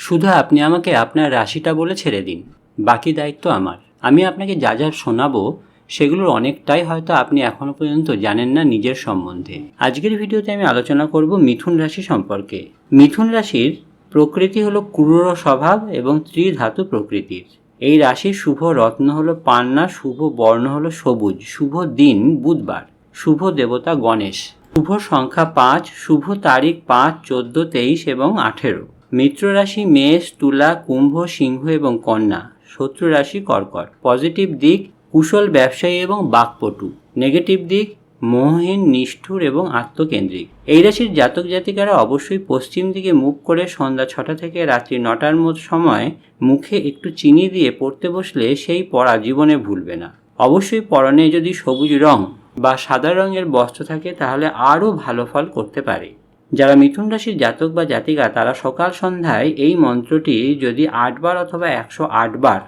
শুধু আপনি আমাকে আপনার রাশিটা বলে ছেড়ে দিন, বাকি দায়িত্ব আমার। আমি আপনাকে যা যা শোনাবো, সেগুলোর অনেকটাই হয়তো আপনি এখনও পর্যন্ত জানেন না নিজের সম্বন্ধে। আজকের ভিডিওতে আমি আলোচনা করব মিথুন রাশি সম্পর্কে। মিথুন রাশির প্রকৃতি হলো ক্রূর স্বভাব এবং ত্রিধাতু প্রকৃতির। এই রাশির শুভ রত্ন হলো পান্না, শুভ বর্ণ হলো সবুজ, শুভ দিন বুধবার। শুভ দেবতা গণেশ। শুভ সংখ্যা পাঁচ, শুভ তারিখ পাঁচ, চোদ্দ, তেইশ এবং আঠেরো। মিত্র রাশি মেষ, তুলা, কুম্ভ, সিংহ এবং কন্যা শত্রু রাশি কর্কট। পজিটিভ দিক, কুশল ব্যবসায়ী এবং বাকপটু। নেগেটিভ দিক, মোহহীন, নিষ্ঠুর এবং আত্মকেন্দ্রিক। এই রাশির জাতক জাতিকারা অবশ্যই পশ্চিম দিকে মুখ করে সন্ধ্যা ছটা থেকে রাত্রি নটার মতো সময় মুখে একটু চিনি দিয়ে পড়তে বসলে সেই পড়া জীবনে ভুলবে না। অবশ্যই পরনে যদি সবুজ রং বা সাদা রঙের বস্ত্র থাকে তাহলে আরও ভালো ফল করতে পারে। যারা মিথুন রাশির জাতক বা জাতিকা, তারা সকাল সন্ধ্যায় এই মন্ত্রটি যদি আটবার অথবা একশো আটবার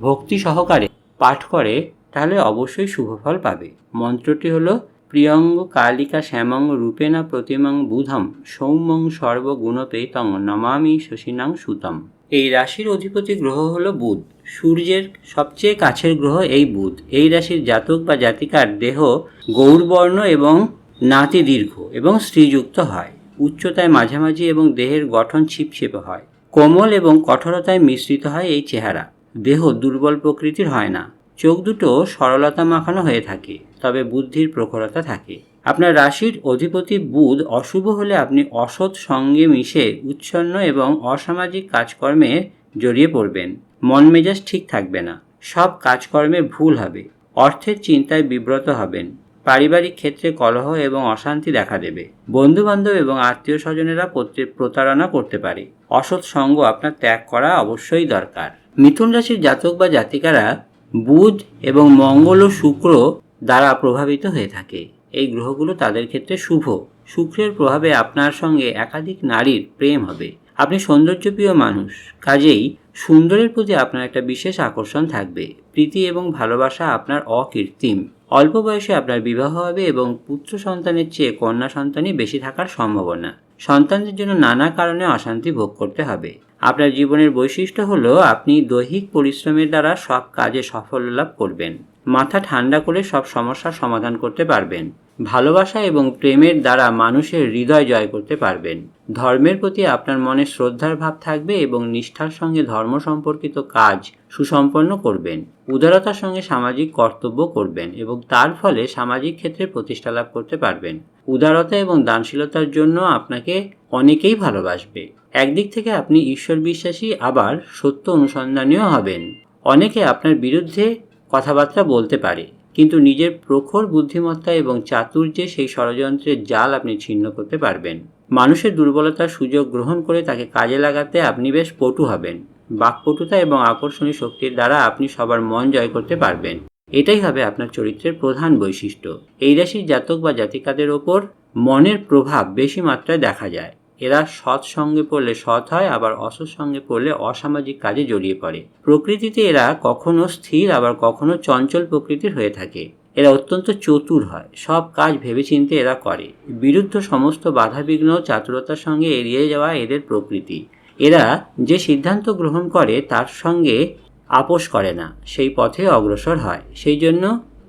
ভক্তি সহকারে পাঠ করে, তাহলে অবশ্যই শুভ ফল পাবে। মন্ত্রটি হলো প্রিয়ঙ্গ কালিকা শ্যামং রূপেণা প্রতিমং বুধম সৌম্যং সর্বগুণপেতং নমামি শশীনাং সুতম। এই রাশির অধিপতি গ্রহ হল বুধ। সূর্যের সবচেয়ে কাছের গ্রহ এই বুধ। এই রাশির জাতক বা জাতিকার দেহ গৌরবর্ণ এবং নাতি দীর্ঘ এবং শ্রীযুক্ত হয়। উচ্চতায় মাঝামাঝি এবং দেহের গঠন ছিপছিপে হয়। কোমল এবং কঠোরতায় মিশ্রিত হয় এই চেহারা। দেহ দুর্বল প্রকৃতির হয় না। চোখ দুটো সরলতা মাখানো হয়ে থাকে, তবে বুদ্ধির প্রখরতা থাকে। আপনার রাশির অধিপতি বুধ অশুভ হলে আপনি অসৎ সঙ্গে মিশে উচ্ছন্ন এবং অসামাজিক কাজকর্মে জড়িয়ে পড়বেন। মন মেজাজ ঠিক থাকবে না। সব কাজকর্মে ভুল হবে। অর্থের চিন্তায় বিব্রত হবেন। পারিবারিক ক্ষেত্রে কলহ এবং অশান্তি দেখা দেবে। বন্ধু বান্ধব এবং আত্মীয় স্বজনেরা প্রতারণা করতে পারে। অসৎ সঙ্গ আপনার ত্যাগ করা অবশ্যই দরকার। মিথুন রাশির জাতক বা জাতিকারা বুধ এবং মঙ্গল ও শুক্র দ্বারা প্রভাবিত হয়ে থাকে। এই গ্রহগুলো তাদের ক্ষেত্রে শুভ। শুক্রের প্রভাবে আপনার সঙ্গে একাধিক নারীর প্রেম হবে। আপনি সৌন্দর্যপ্রিয় মানুষ। কাজেই সুন্দরের প্রতি আপনার একটা বিশেষ আকর্ষণ থাকবে। প্রীতি এবং ভালোবাসা আপনার অকৃত্রিম। অল্প বয়সে আপনার বিবাহ হবে এবং পুত্র সন্তানের চেয়ে কন্যা সন্তানই বেশি থাকার সম্ভাবনা। সন্তানদের জন্য নানা কারণে অশান্তি ভোগ করতে হবে। আপনার জীবনের বৈশিষ্ট্য হলো আপনি দৈহিক পরিশ্রমের দ্বারা সব কাজে সাফল্য লাভ করবেন। মাথা ঠান্ডা করে সব সমস্যার সমাধান করতে পারবেন। ভালোবাসা এবং প্রেমের দ্বারা মানুষের হৃদয় জয় করতে পারবেন। ধর্মের প্রতি আপনার মনে শ্রদ্ধার ভাব থাকবে এবং নিষ্ঠার সঙ্গে ধর্ম সম্পর্কিত কাজ সুসম্পন্ন করবেন। উদারতার সঙ্গে সামাজিক কর্তব্য করবেন এবং তার ফলে সামাজিক ক্ষেত্রে প্রতিষ্ঠা লাভ করতে পারবেন। উদারতা এবং দানশীলতার জন্য আপনাকে অনেকেই ভালোবাসবে। একদিক থেকে আপনি ঈশ্বর বিশ্বাসী আবার সত্য অনুসন্ধানীয় হবেন। অনেকে আপনার বিরুদ্ধে কথাবার্তা বলতে পারে, কিন্তু নিজের প্রখর বুদ্ধিমত্তা এবং চাতুর্যে সেই ষড়যন্ত্রের জাল আপনি ছিন্ন করতে পারবেন। মানুষের দুর্বলতার সুযোগ গ্রহণ করে তাকে কাজে লাগাতে আপনি বেশ পটু হবেন। বাকপটুতা এবং আকর্ষণীয় শক্তির দ্বারা আপনি সবার মন জয় করতে পারবেন। এটাই হবে আপনার চরিত্রের প্রধান বৈশিষ্ট্য। এই রাশির জাতক বা জাতিকাদের ওপর মনের প্রভাব বেশি মাত্রায় দেখা যায়। এরা সৎ সঙ্গে পড়লে সৎ হয়, আবার অসৎ সঙ্গে পড়লে অসামাজিক কাজে জড়িয়ে পড়ে। প্রকৃতিতে এরা কখনো স্থির, আবার কখনো চঞ্চল প্রকৃতির হয়ে থাকে। এরা অত্যন্ত চতুর হয়। সব কাজ ভেবেচিন্তে এরা করে। বিরুদ্ধ সমস্ত বাধাবিঘ্ন চাতুরতার সঙ্গে এড়িয়ে যাওয়া এদের প্রকৃতি। এরা যে সিদ্ধান্ত গ্রহণ করে তার সঙ্গে আপোষ করে না, সেই পথে অগ্রসর হয়। সেই জন্য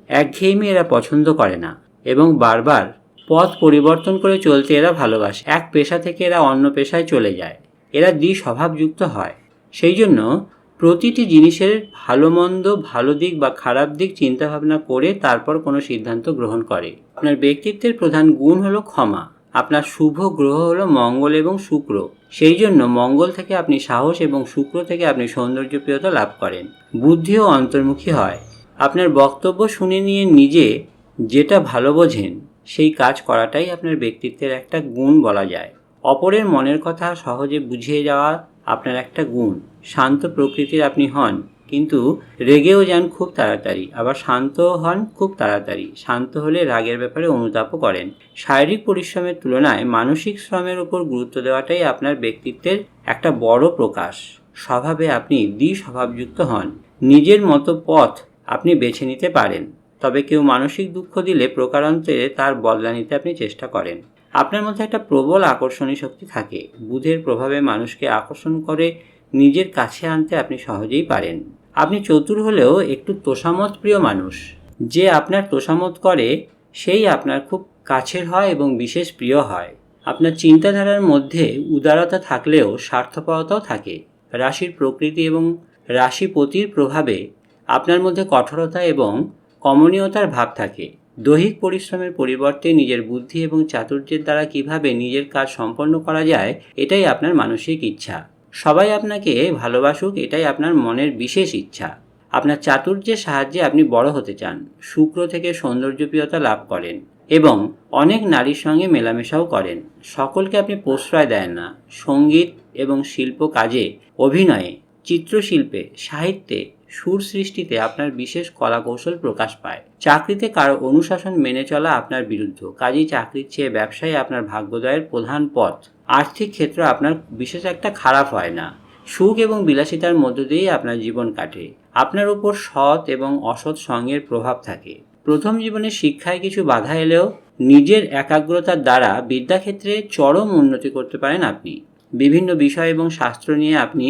একঘেয়েমি এরা পছন্দ করে না এবং বারবার পথ পরিবর্তন করে চলতে এরা ভালোবাসে। এক পেশা থেকে এরা অন্য পেশায় চলে যায়। এরা দ্বি স্বভাবযুক্ত হয়। সেই জন্য প্রতিটি জিনিসের ভালো মন্দ, ভালো দিক বা খারাপ দিক চিন্তাভাবনা করে তারপর কোনো সিদ্ধান্ত গ্রহণ করে। আপনার ব্যক্তিত্বের প্রধান গুণ হলো ক্ষমা। আপনার শুভ গ্রহ হলো মঙ্গল এবং শুক্র। সেই জন্য মঙ্গল থেকে আপনি সাহস এবং শুক্র থেকে আপনি সৌন্দর্যপ্রিয়তা লাভ করেন। বুদ্ধিও অন্তর্মুখী হয়। আপনার বক্তব্য শুনে নিয়ে নিজে যেটা ভালো বোঝেন, সেই কাজ করাটাই আপনার ব্যক্তিত্বের একটা গুণ বলা যায়। অপরের মনের কথা সহজে বুঝিয়ে যাওয়া আপনার একটা গুণ। শান্ত প্রকৃতির আপনি হন, কিন্তু রেগেও যান খুব তাড়াতাড়ি। আবার শান্তও হন খুব তাড়াতাড়ি। শান্ত হলে রাগের ব্যাপারে অনুতাপও করেন। শারীরিক পরিশ্রমের তুলনায় মানসিক শ্রমের উপর গুরুত্ব দেওয়াটাই আপনার ব্যক্তিত্বের একটা বড় প্রকাশ। স্বভাবে আপনি দ্বি স্বভাবযুক্ত হন। নিজের মতো পথ আপনি বেছে নিতে পারেন। তবে কেউ মানসিক দুঃখ দিলে প্রকারান্তরে তার বদলা নিতে আপনি চেষ্টা করেন। আপনার মধ্যে একটা প্রবল আকর্ষণী শক্তি থাকে। বুধের প্রভাবে মানুষকে আকর্ষণ করে নিজের কাছে আনতে আপনি সহজেই পারেন। আপনি চতুর হলেও একটু তোষামত প্রিয় মানুষ। যে আপনার তোষামত করে, সেই আপনার খুব কাছের হয় এবং বিশেষ প্রিয় হয়। আপনার চিন্তাধারার মধ্যে উদারতা থাকলেও স্বার্থপরতাও থাকে। রাশির প্রকৃতি এবং রাশিপতির প্রভাবে আপনার মধ্যে কঠোরতা এবং কমনীয়তার ভাব থাকে। দৈহিক পরিশ্রমের পরিবর্তে নিজের বুদ্ধি এবং চাতুর্যের দ্বারা কীভাবে নিজের কাজ সম্পন্ন করা যায়, এটাই আপনার মানসিক ইচ্ছা। সবাই আপনাকে ভালোবাসুক, এটাই আপনার মনের বিশেষ ইচ্ছা। আপনার চাতুর্যের সাহায্যে আপনি বড় হতে চান, শুক্র থেকে সৌন্দর্যপ্রিয়তা লাভ করেন এবং অনেক নারীর সঙ্গে মেলামেশাও করেন। সকলকে আপনি প্রশ্রয় দেন না। সংগীত এবং শিল্প কাজে, অভিনয়ে, চিত্রশিল্পে, সাহিত্যে সুর সৃষ্টিতে আপনার বিশেষ কলাকৌশল প্রকাশ পায়। চাকরিতে কারও অনুশাসন মেনে চলা আপনার বিরুদ্ধ। কাজেই চাকরির চেয়ে ব্যবসায় আপনার ভাগ্যোদয়ের প্রধান পথ। আর্থিক ক্ষেত্র আপনার বিশেষ একটা খারাপ হয় না। সুখ এবং বিলাসিতার মধ্য দিয়েই আপনার জীবন কাটে। আপনার উপর সৎ এবং অসৎ সঙ্গের প্রভাব থাকে। প্রথম জীবনে শিক্ষায় কিছু বাধা এলেও নিজের একাগ্রতার দ্বারা বিদ্যাক্ষেত্রে চরম উন্নতি করতে পারেন আপনি। বিভিন্ন বিষয় এবং শাস্ত্র নিয়ে আপনি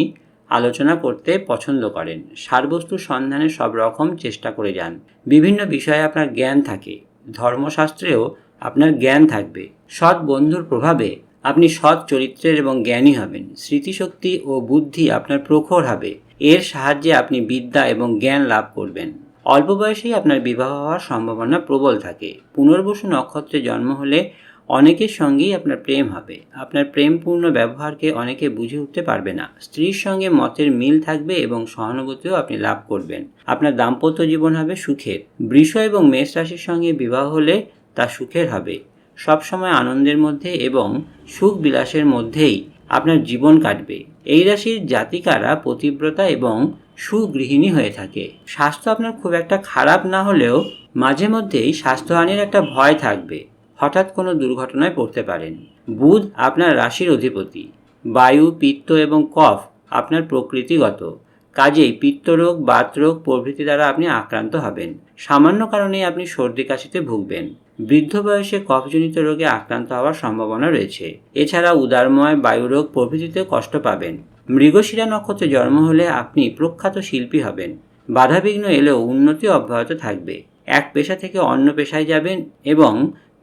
আলোচনা করতে পছন্দ করেন। সারবস্তুর সন্ধানে সব রকম চেষ্টা করে যান। বিভিন্ন বিষয়ে আপনার জ্ঞান থাকে। ধর্মশাস্ত্রেও আপনার জ্ঞান থাকবে। সৎ বন্ধুর প্রভাবে আপনি সৎ চরিত্রের এবং জ্ঞানী হবেন। স্মৃতিশক্তি ও বুদ্ধি আপনার প্রখর হবে। এর সাহায্যে আপনি বিদ্যা এবং জ্ঞান লাভ করবেন। অল্প বয়সেই আপনার বিবাহ হওয়ার সম্ভাবনা প্রবল থাকে। পুনর্বসু নক্ষত্রে জন্ম হলে অনেকের সঙ্গেই আপনার প্রেম হবে। আপনার প্রেমপূর্ণ ব্যবহারকে অনেকে বুঝে উঠতে পারবে না। স্ত্রীর সঙ্গে মতের মিল থাকবে এবং সহানুভূতিও আপনি লাভ করবেন। আপনার দাম্পত্য জীবন হবে সুখের। বৃষ এবং মেষ রাশির সঙ্গে বিবাহ হলে তা সুখের হবে। সবসময় আনন্দের মধ্যে এবং সুখ বিলাসের মধ্যেই আপনার জীবন কাটবে। এই রাশির জাতিকারা পতিব্রতা এবং সুগৃহিণী হয়ে থাকে। স্বাস্থ্য আপনার খুব একটা খারাপ না হলেও মাঝে মধ্যেই স্বাস্থ্যহানির একটা ভয় থাকবে। হঠাৎ কোনো দুর্ঘটনায় পড়তে পারেন। বুধ আপনার রাশির অধিপতি। বায়ু, পিত্ত এবং কফ আপনার প্রকৃতিগত। কাজেই পিত্তরোগ, বাতরোগ প্রভৃতি দ্বারা আপনি আক্রান্ত হবেন। সামান্য কারণে আপনি সর্দি কাশিতে ভুগবেন। বৃদ্ধ বয়সে কফজনিত রোগে আক্রান্ত হওয়ার সম্ভাবনা রয়েছে। এছাড়া উদারময় বায়ুরোগ প্রভৃতিতে কষ্ট পাবেন। মৃগশিরা নক্ষত্রে জন্ম হলে আপনি প্রখ্যাত শিল্পী হবেন। বাধাবিঘ্ন এলেও উন্নতি অব্যাহত থাকবে। এক পেশা থেকে অন্য পেশায় যাবেন এবং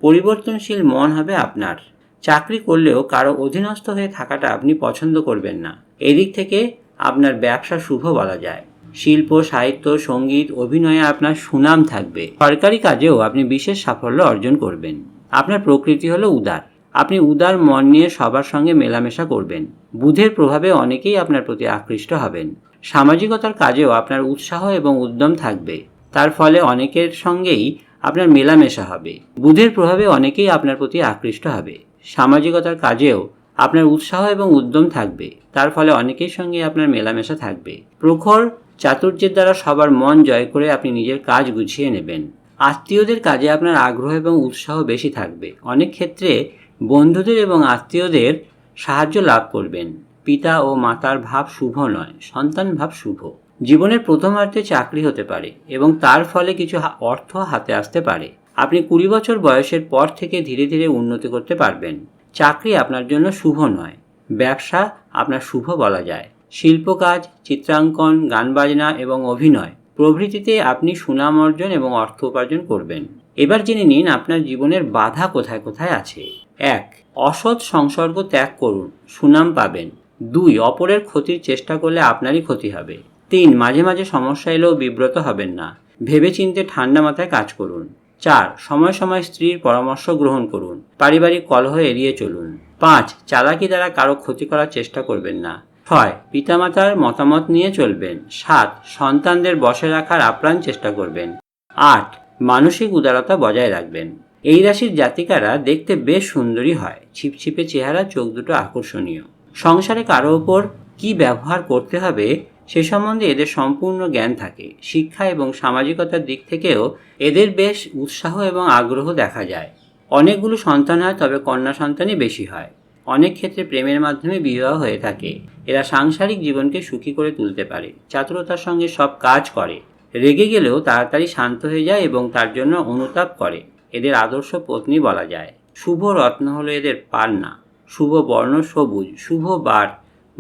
পরিবর্তনশীল মন হবে আপনার। চাকরি করলেও কারও অধীনস্থ হয়ে থাকাটা আপনি পছন্দ করবেন না। এদিক থেকে আপনার ব্যবসা শুভ বলা যায়। শিল্প, সাহিত্য, সংগীত, অভিনয়ে আপনার সুনাম থাকবে। সরকারি কাজেও আপনি বিশেষ সাফল্য অর্জন করবেন। আপনার প্রকৃতি হলো উদার। আপনি উদার মন নিয়ে সবার সঙ্গে মেলামেশা করবেন। বুধের প্রভাবে অনেকেই আপনার প্রতি আকৃষ্ট হবেন। সামাজিকতার কাজেও আপনার উৎসাহ এবং উদ্যম থাকবে। তার ফলে অনেকের সঙ্গেই আপনার মেলামেশা হবে। বুধের প্রভাবে অনেকেই আপনার প্রতি আকৃষ্ট হবে। সামাজিকতার কাজেও আপনার উৎসাহ এবং উদ্যম থাকবে। তার ফলে অনেকের সঙ্গে আপনার মেলামেশা থাকবে। প্রখর চাতুর্যের দ্বারা সবার মন জয় করে আপনি নিজের কাজ গুছিয়ে নেবেন। আত্মীয়দের কাজে আপনার আগ্রহ এবং উৎসাহ বেশি থাকবে। অনেক ক্ষেত্রে বন্ধুদের এবং আত্মীয়দের সাহায্য লাভ করবেন। পিতা ও মাতার ভাব শুভ নয়, সন্তান ভাব শুভ। জীবনের প্রথমার্ধে চাকরি হতে পারে এবং তার ফলে কিছু অর্থ হাতে আসতে পারে। আপনি কুড়ি বছর বয়সের পর থেকে ধীরে ধীরে উন্নতি করতে পারবেন। চাকরি আপনার জন্য শুভ নয়, ব্যবসা আপনার শুভ বলা যায়। শিল্প কাজ, চিত্রাঙ্কন, গান বাজনা এবং অভিনয় প্রভৃতিতে আপনি সুনাম অর্জন এবং অর্থ উপার্জন করবেন। এবার জেনে নিন আপনার জীবনের বাধা কোথায় কোথায় আছে। এক, অসৎ সংসর্গ ত্যাগ করুন, সুনাম পাবেন। দুই, অপরের ক্ষতির চেষ্টা করলে আপনারই ক্ষতি হবে। তিন, মাঝে মাঝে সমস্যা এলেও বিব্রত হবেন না। ভেবেচিন্তে ঠান্ডা মাথায় কাজ করুন। চার, সময় সময় স্ত্রীর পরামর্শ গ্রহণ করুন। পারিবারিক কলহ এড়িয়ে চলুন। পাঁচ, চালাকি দ্বারা কারও ক্ষতি করার চেষ্টা করবেন না। ছয়, পিতামাতার মতামত নিয়ে চলবেন। সাত, সন্তানদের বসে রাখার আপ্রাণ চেষ্টা করবেন। আট, মানসিক উদারতা বজায় রাখবেন। এই রাশির জাতিকারা দেখতে বেশ সুন্দরী হয়। ছিপছিপে চেহারা, চোখ দুটো আকর্ষণীয়। সংসারে কারও ওপর কি ব্যবহার করতে হবে সে সম্বন্ধে এদের সম্পূর্ণ জ্ঞান থাকে। শিক্ষা এবং সামাজিকতার দিক থেকেও এদের বেশ উৎসাহ এবং আগ্রহ দেখা যায়। অনেকগুলো সন্তান হয়, তবে কন্যা সন্তানই বেশি হয়। অনেক ক্ষেত্রে প্রেমের মাধ্যমে বিবাহ হয়ে থাকে। এরা সাংসারিক জীবনকে সুখী করে তুলতে পারে। চাতুরতার সঙ্গে সব কাজ করে। রেগে গেলেও তাড়াতাড়ি শান্ত হয়ে যায় এবং তার জন্য অনুতাপ করে। এদের আদর্শ পত্নী বলা যায়। শুভ রত্ন হলো এদের পান্না। শুভ বর্ণ সবুজ। শুভ বার।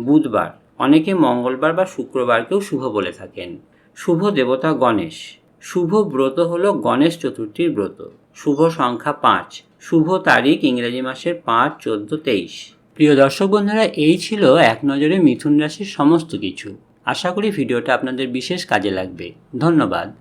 বুধবার। অনেকে মঙ্গলবার বা শুক্রবারকেও শুভ বলে থাকেন। শুভ দেবতা গণেশ। শুভ ব্রত হল গণেশ চতুর্থীর ব্রত। শুভ সংখ্যা পাঁচ। শুভ তারিখ ইংরেজি মাসের পাঁচ, চোদ্দ, তেইশ। প্রিয় দর্শক বন্ধুরা, এই ছিল এক নজরে মিথুন রাশির সমস্ত কিছু। আশা করি ভিডিওটা আপনাদের বিশেষ কাজে লাগবে। ধন্যবাদ।